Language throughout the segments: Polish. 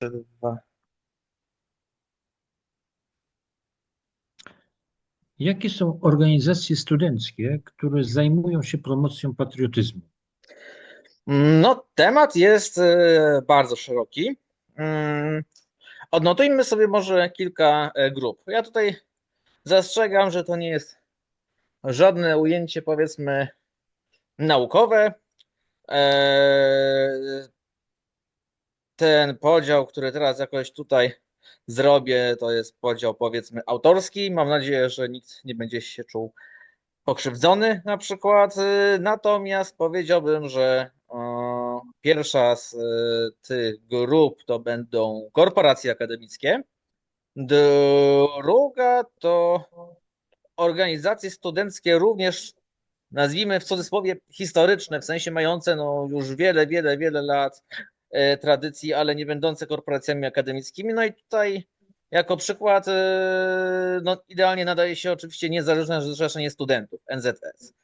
Dwa. Jakie są organizacje studenckie, które zajmują się promocją patriotyzmu? No, temat jest e, bardzo szeroki. Mm, Odnotujmy sobie może kilka e, grup. Ja tutaj zastrzegam, że to nie jest żadne ujęcie, powiedzmy, naukowe. Ten podział, który teraz jakoś tutaj zrobię, to jest podział, powiedzmy, autorski. Mam nadzieję, że nikt nie będzie się czuł pokrzywdzony na przykład. Y, Natomiast powiedziałbym, że pierwsza z y, tych grup to będą korporacje akademickie. Druga to organizacje studenckie również nazwijmy w cudzysłowie historyczne, w sensie mające no, już wiele, wiele, wiele lat tradycji, ale nie będące korporacjami akademickimi. No i tutaj jako przykład e, no, idealnie nadaje się oczywiście Niezależne Zrzeszenie Studentów, NZS.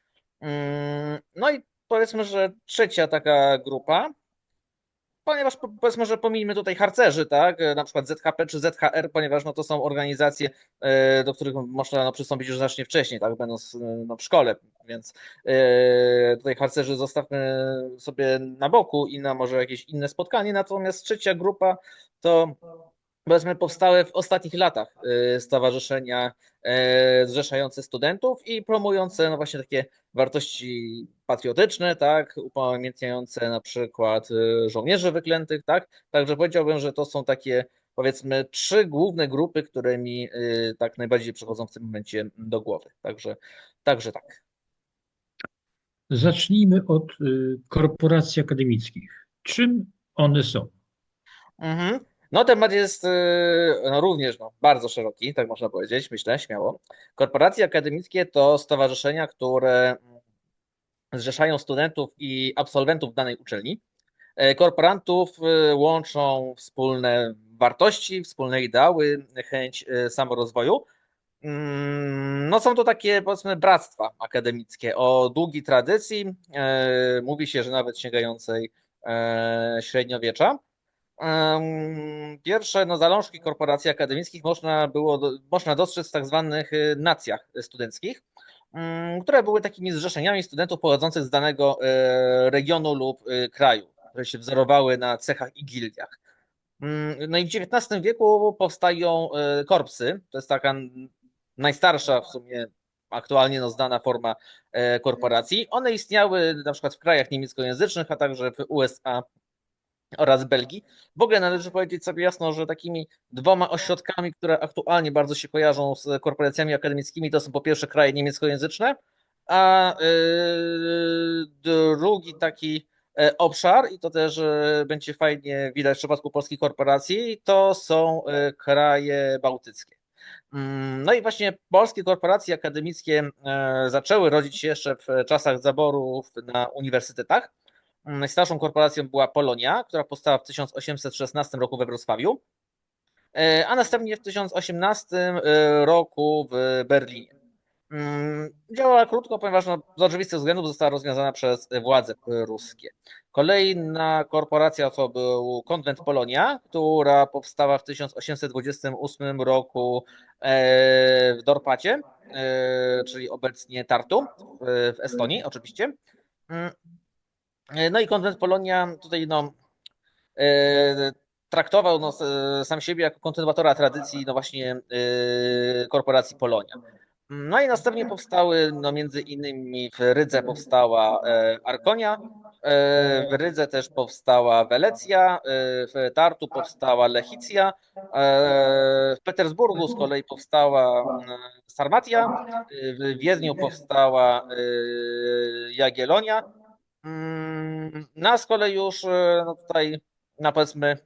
Mm, No i powiedzmy, że trzecia taka grupa, ponieważ po- powiedzmy, że pomijmy tutaj harcerzy, tak, e, na przykład ZHP czy ZHR, ponieważ no, to są organizacje, e, do których można no, przystąpić już znacznie wcześniej, tak, będąc e, no, w szkole, więc tutaj harcerzy zostawmy sobie na boku i na może jakieś inne spotkanie, natomiast trzecia grupa to powiedzmy powstałe w ostatnich latach stowarzyszenia zrzeszające studentów i promujące no właśnie takie wartości patriotyczne, tak, upamiętniające na przykład e, żołnierzy wyklętych, tak, także powiedziałbym, że to są takie powiedzmy trzy główne grupy, które mi e, tak najbardziej przychodzą w tym momencie do głowy, także, także tak. Zacznijmy od y, korporacji akademickich. Czym one są? Mhm. No temat jest y, no, również no, bardzo szeroki, tak można powiedzieć, myślę, śmiało. Korporacje akademickie to stowarzyszenia, które zrzeszają studentów i absolwentów danej uczelni. E, Korporantów e, łączą wspólne wartości, wspólne ideały, chęć e, samorozwoju. Mm, No są to takie powiedzmy bractwa akademickie o długiej tradycji, e, mówi się, że nawet sięgającej e, średniowiecza. Pierwsze no, zalążki korporacji akademickich można było można dostrzec w tak zwanych e, nacjach studenckich, mm, które były takimi zrzeszeniami studentów pochodzących z danego e, regionu lub e, kraju, które się wzorowały na cechach i gildiach. Mm, No i w XIX wieku powstają e, korpsy. To jest taka najstarsza w sumie aktualnie no, znana forma e, korporacji. One istniały na przykład w krajach niemieckojęzycznych, a także w USA oraz Belgii. W ogóle należy powiedzieć sobie jasno, że takimi dwoma ośrodkami, które aktualnie bardzo się kojarzą z korporacjami akademickimi, to są po pierwsze kraje niemieckojęzyczne, a yy, drugi taki e, obszar, i to też e, będzie fajnie widać w przypadku polskich korporacji, to są e, kraje bałtyckie. Mm, No i właśnie polskie korporacje akademickie zaczęły rodzić się jeszcze w czasach zaborów na uniwersytetach. Mm, Najstarszą korporacją była Polonia, która powstała w 1816 roku we Wrocławiu, e, a następnie w 1018 e, roku w Berlinie. Mm, Działała krótko, ponieważ no, z oczywistych względów została rozwiązana przez władze ruskie. Kolejna korporacja to był Konwent Polonia, która powstała w 1828 roku e, w Dorpacie, czyli obecnie Tartu w w Estonii oczywiście. E, No i konwent Polonia tutaj no, e, traktował no, sam siebie jako kontynuatora tradycji no właśnie e, korporacji Polonia. No i następnie powstały, no między innymi w Rydze powstała Arkonia, w Rydze też powstała Welecja, w Tartu powstała Lechicja, w Petersburgu z kolei powstała Sarmatia, w Wiedniu powstała Jagiellonia, No a z kolei już e, no tutaj na powiedzmy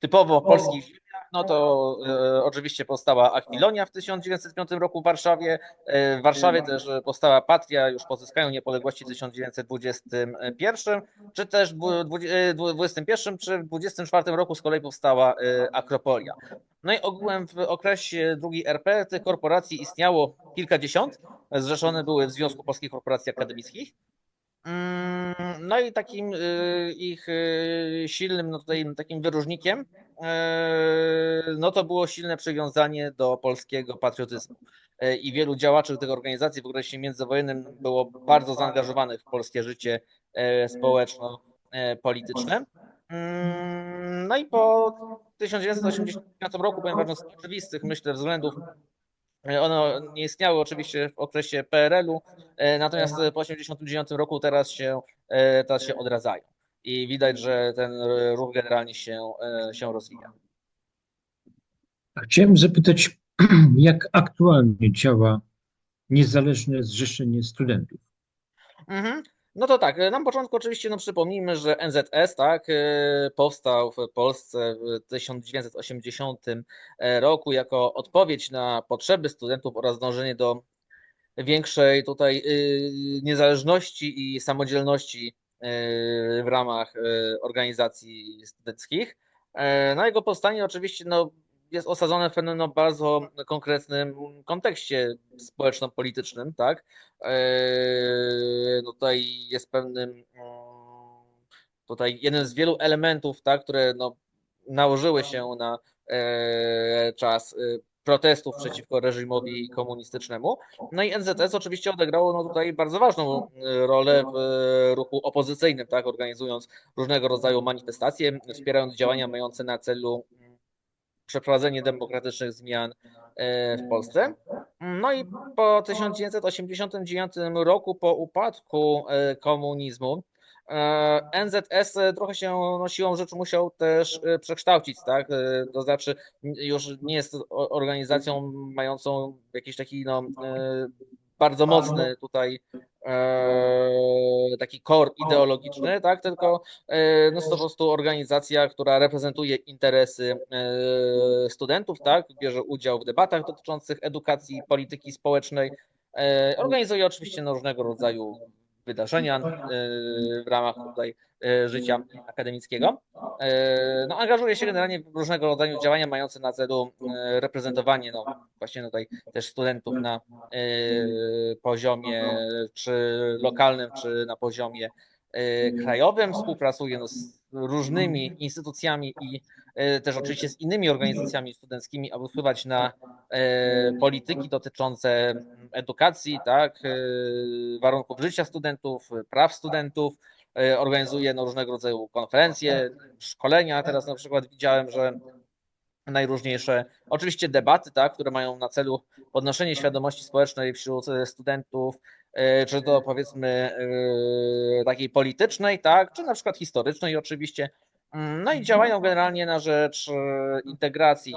typowo polskich ziemiach, no to e, oczywiście powstała Akwilonia w 1905 roku w Warszawie. E, w Warszawie też powstała Patria już po zyskaniu niepodległości w 1921, czy też w dwu- e, dwu- 21 czy w 24 roku z kolei powstała e, Akropolia. No i ogółem w okresie II RP tych korporacji istniało kilkadziesiąt, zrzeszone były w Związku Polskich Korporacji Akademickich. Mm, No i takim y, ich y, silnym, no tutaj takim wyróżnikiem, y, no to było silne przywiązanie do polskiego patriotyzmu. I wielu działaczy tych organizacji w okresie międzywojennym było bardzo zaangażowanych w polskie życie społeczno-polityczne. Mm, No i po 1985 roku, ponieważ z oczywistych, myślę, względów E, one nie istniały oczywiście w okresie PRL-u, e, natomiast po 1989 roku teraz się, e, teraz się odradzają. I widać, że ten ruch generalnie się, się rozwija. Chciałem zapytać, jak aktualnie działa Niezależne Zrzeszenie Studentów? Mhm. No to tak, na początku oczywiście no przypomnijmy, że NZS tak, powstał w Polsce w 1980 roku jako odpowiedź na potrzeby studentów oraz dążenie do większej tutaj niezależności i samodzielności w ramach organizacji studenckich. No jego powstanie oczywiście no, jest osadzone w pewnym no, bardzo konkretnym kontekście społeczno-politycznym, tak? No tutaj jest pewnym tutaj jeden z wielu elementów, tak, które no, nałożyły się na czas protestów przeciwko reżimowi komunistycznemu. No i NZS oczywiście odegrało no, tutaj bardzo ważną rolę w ruchu opozycyjnym, tak, organizując różnego rodzaju manifestacje, wspierając działania mające na celu przeprowadzenie demokratycznych zmian w Polsce. No i po 1989 roku, po upadku komunizmu, NZS trochę się no, siłą rzeczy musiał też przekształcić, tak? To znaczy już nie jest organizacją mającą jakiś taki no, bardzo mocny tutaj taki core ideologiczny, tak? Tylko no, jest to po prostu organizacja, która reprezentuje interesy studentów, tak? Bierze udział w debatach dotyczących edukacji, polityki społecznej. Organizuje oczywiście no, różnego rodzaju wydarzenia w ramach tutaj życia akademickiego. No, angażuje się generalnie w różnego rodzaju działania mające na celu reprezentowanie no, właśnie tutaj też studentów na poziomie czy lokalnym, czy na poziomie krajowym. Współpracuje no, z różnymi instytucjami i też oczywiście z innymi organizacjami studenckimi, aby wpływać na polityki dotyczące edukacji, tak, warunków życia studentów, praw studentów. Organizuje no, różnego rodzaju konferencje, szkolenia. Teraz na przykład widziałem, że najróżniejsze, oczywiście debaty, tak, które mają na celu podnoszenie świadomości społecznej wśród studentów, czy to powiedzmy takiej politycznej, tak, czy na przykład historycznej oczywiście. No i działają generalnie na rzecz integracji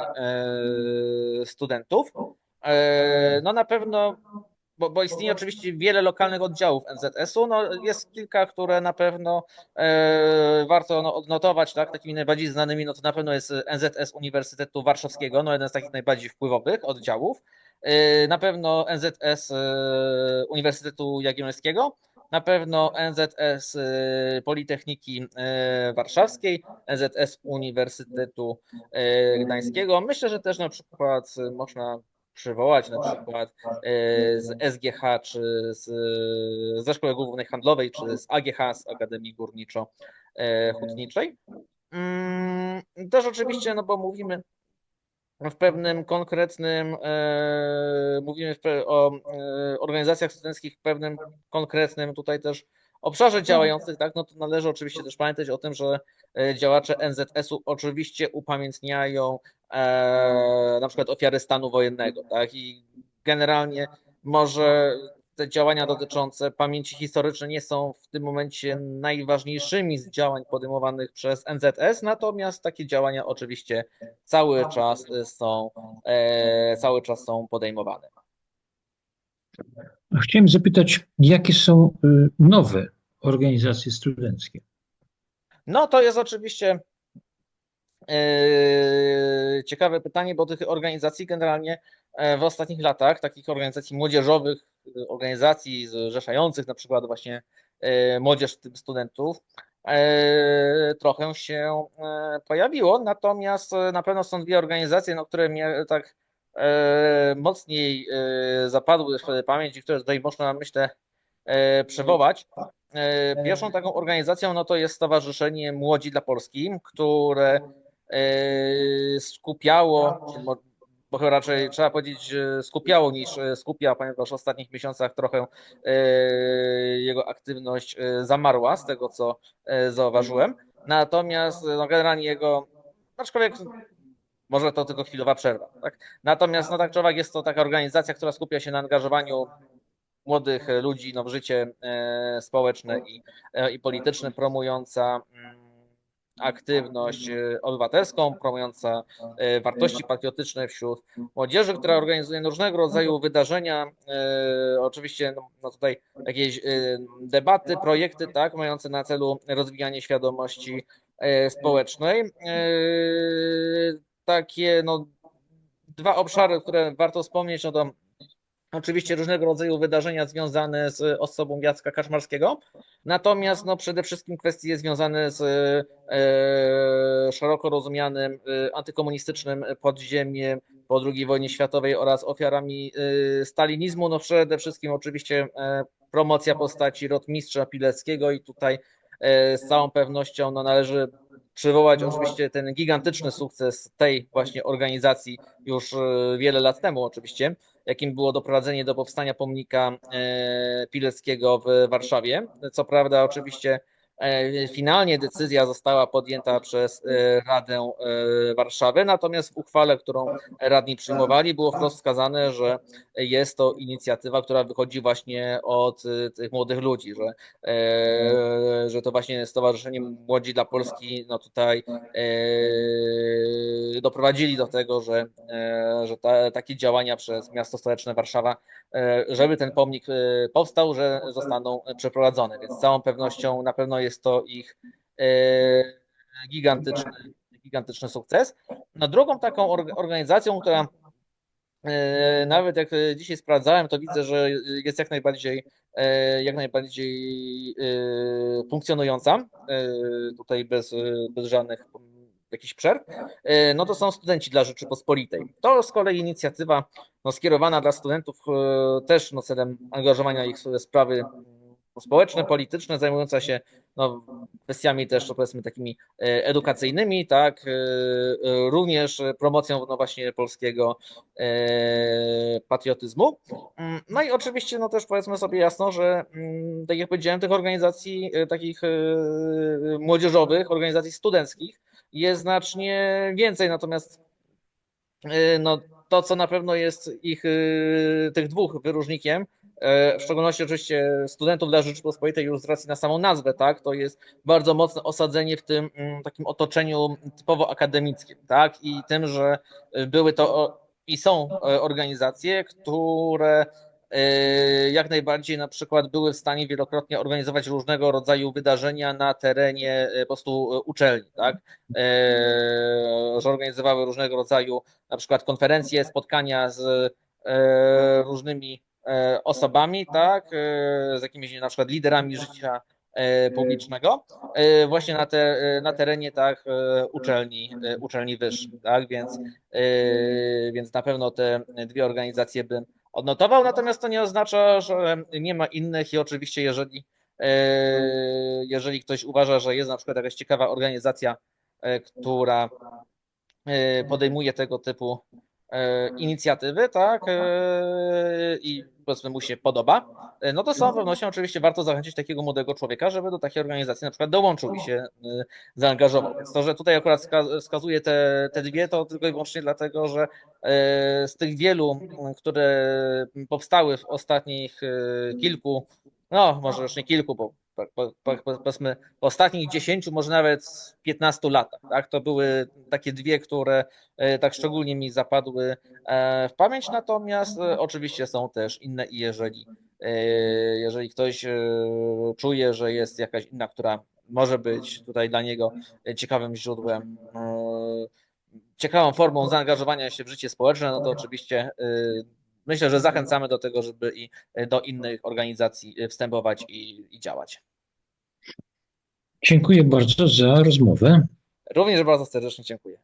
studentów. No na pewno, bo, bo istnieje oczywiście wiele lokalnych oddziałów NZS-u, no jest kilka, które na pewno warto no, odnotować, tak, takimi najbardziej znanymi, no to na pewno jest NZS Uniwersytetu Warszawskiego, no jeden z takich najbardziej wpływowych oddziałów. Na pewno NZS Uniwersytetu Jagiellońskiego, na pewno NZS Politechniki Warszawskiej, NZS Uniwersytetu Gdańskiego. Myślę, że też na przykład można przywołać na przykład z SGH, czy z, ze Szkoły Głównej Handlowej, czy z AGH, z Akademii Górniczo-Hutniczej. Mm, też oczywiście, no bo mówimy w pewnym konkretnym, mówimy o organizacjach studenckich w pewnym konkretnym tutaj też obszarze działających, tak, no to należy oczywiście też pamiętać o tym, że działacze NZS-u oczywiście upamiętniają na przykład ofiary stanu wojennego, tak, i generalnie może te działania dotyczące pamięci historycznej nie są w tym momencie najważniejszymi z działań podejmowanych przez NZS, natomiast takie działania oczywiście cały czas są, cały czas są podejmowane. Chciałem zapytać, jakie są nowe organizacje studenckie? No to jest oczywiście ciekawe pytanie, bo tych organizacji generalnie w ostatnich latach, takich organizacji młodzieżowych, organizacji zrzeszających na przykład właśnie młodzież, w tym studentów, trochę się pojawiło. Natomiast na pewno są dwie organizacje, no, które mnie tak mocniej zapadły w pamięć i które tutaj można, myślę, e, przywołać. E, Pierwszą taką organizacją no to jest Stowarzyszenie Młodzi dla Polski, które e, skupiało, bo chyba raczej trzeba powiedzieć skupiało niż e, skupia, ponieważ w ostatnich miesiącach trochę e, jego aktywność e, zamarła, z tego co zauważyłem. Natomiast no, generalnie jego, aczkolwiek może to tylko chwilowa przerwa. Tak? Natomiast no tak czy owak jest to taka organizacja, która skupia się na angażowaniu młodych ludzi no, w życie społeczne i, i polityczne, promująca mm, aktywność e, obywatelską, promująca e, wartości patriotyczne wśród młodzieży, która organizuje różnego rodzaju wydarzenia, e, oczywiście no, no tutaj jakieś debaty, projekty, tak, mające na celu rozwijanie świadomości społecznej. Takie no, dwa obszary, które warto wspomnieć, no to oczywiście różnego rodzaju wydarzenia związane z osobą Jacka Kaczmarskiego, natomiast no, przede wszystkim kwestie związane z e, szeroko rozumianym e, antykomunistycznym podziemiem po II wojnie światowej oraz ofiarami e, stalinizmu. No przede wszystkim oczywiście e, promocja postaci rotmistrza Pileckiego i tutaj e, z całą pewnością no, należy przywołać oczywiście ten gigantyczny sukces tej właśnie organizacji już e, wiele lat temu oczywiście, jakim było doprowadzenie do powstania pomnika e, Pileckiego w Warszawie. Co prawda oczywiście finalnie decyzja została podjęta przez e, Radę e, Warszawy, natomiast w uchwale, którą radni przyjmowali, było wprost wskazane, że jest to inicjatywa, która wychodzi właśnie od e, tych młodych ludzi, że, e, że to właśnie Stowarzyszenie Młodzi dla Polski no tutaj e, doprowadzili do tego, że, e, że ta, takie działania przez miasto stołeczne Warszawa, e, żeby ten pomnik e, powstał, że zostaną przeprowadzone. Więc z całą pewnością na pewno jest to ich e, gigantyczny, gigantyczny sukces. No drugą taką org- organizacją, która e, nawet jak dzisiaj sprawdzałem, to widzę, że jest jak najbardziej e, jak najbardziej funkcjonująca, tutaj bez, bez żadnych jakichś przerw, no to są studenci dla Rzeczypospolitej. To z kolei inicjatywa no, skierowana dla studentów też no, celem angażowania ich w sprawy mm, społeczne, polityczne, zajmująca się no, kwestiami też powiedzmy takimi e, edukacyjnymi, tak, e, e, również promocją no właśnie polskiego patriotyzmu. Mm, No i oczywiście no też powiedzmy sobie jasno, że mm, tak jak powiedziałem, tych organizacji takich młodzieżowych, organizacji studenckich jest znacznie więcej, natomiast no, to, co na pewno jest ich, tych dwóch wyróżnikiem, w szczególności oczywiście studentów dla Rzeczypospolitej już z racji na samą nazwę, tak, to jest bardzo mocne osadzenie w tym mm, takim otoczeniu typowo akademickim, tak, i tym, że były to i są e, organizacje, które e, jak najbardziej na przykład były w stanie wielokrotnie organizować różnego rodzaju wydarzenia na terenie e, po prostu e, uczelni, tak? E, Że organizowały różnego rodzaju na przykład konferencje, spotkania z e, różnymi e, osobami, tak? E, Z jakimiś na przykład liderami życia e, publicznego e, właśnie na, te, e, na terenie tak e, uczelni, e, uczelni wyższych, tak? Więc, e, więc na pewno te dwie organizacje bym odnotował, natomiast to nie oznacza, że nie ma innych i oczywiście jeżeli, e, jeżeli ktoś uważa, że jest na przykład jakaś ciekawa organizacja, e, która e, podejmuje tego typu e, inicjatywy, tak, e, i powiedzmy mu się podoba, e, no to z całą pewnością oczywiście warto zachęcić takiego młodego człowieka, żeby do takiej organizacji na przykład dołączył i się e, zaangażował. Więc to, że tutaj akurat wska- wskazuję te, te dwie, to tylko i wyłącznie dlatego, że e, z tych wielu, które powstały w ostatnich e, kilku, no może już nie kilku, bo po- po- po- powiedzmy ostatnich 10, może nawet 15 latach, tak, to były takie dwie, które e, tak szczególnie mi zapadły e, w pamięć, natomiast e, oczywiście są też inne i jeżeli, jeżeli ktoś czuje, że jest jakaś inna, która może być tutaj dla niego ciekawym źródłem, ciekawą formą zaangażowania się w życie społeczne, no to oczywiście myślę, że zachęcamy do tego, żeby i do innych organizacji wstępować i, i działać. Dziękuję bardzo za rozmowę. Również bardzo serdecznie dziękuję.